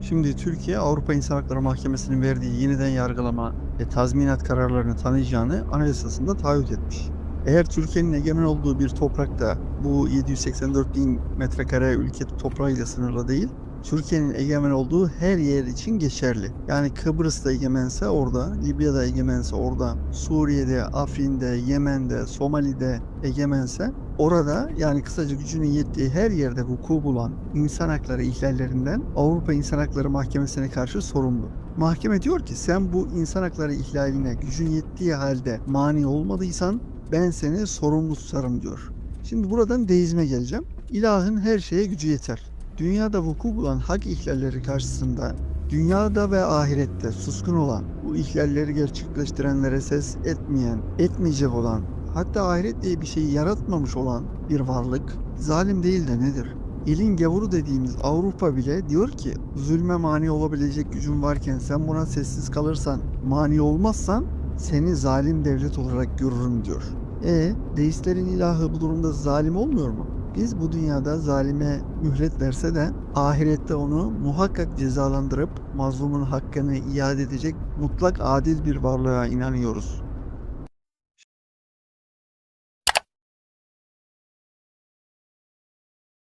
Şimdi Türkiye Avrupa İnsan Hakları Mahkemesi'nin verdiği yeniden yargılama ve tazminat kararlarını tanıyacağını anayasasında taahhüt etmiş. Eğer Türkiye'nin egemen olduğu bir toprakta bu 784 bin metrekare ülke toprağıyla sınırlı değil, Türkiye'nin egemen olduğu her yer için geçerli. Yani Kıbrıs'ta egemense orada, Libya'da egemense orada, Suriye'de, Afrin'de, Yemen'de, Somali'de egemense orada yani kısaca gücünün yettiği her yerde vuku bulan insan hakları ihlallerinden Avrupa İnsan Hakları Mahkemesi'ne karşı sorumlu. Mahkeme diyor ki sen bu insan hakları ihlaline gücün yettiği halde mani olmadıysan ben seni sorumlu tutarım diyor. Şimdi buradan deizme geleceğim. İlahın her şeye gücü yeter. Dünyada vuku bulan hak ihlalleri karşısında dünyada ve ahirette suskun olan, bu ihlalleri gerçekleştirenlere ses etmeyen, etmeyecek olan, hatta ahiret diye bir şeyi yaratmamış olan bir varlık zalim değil de nedir? Elin gavuru dediğimiz Avrupa bile diyor ki zulme mani olabilecek gücün varken sen buna sessiz kalırsan, mani olmazsan seni zalim devlet olarak görürüm diyor. E deistlerin ilahı bu durumda zalim olmuyor mu? Biz bu dünyada zalime mühlet verse de ahirette onu muhakkak cezalandırıp mazlumun hakkını iade edecek mutlak adil bir varlığa inanıyoruz.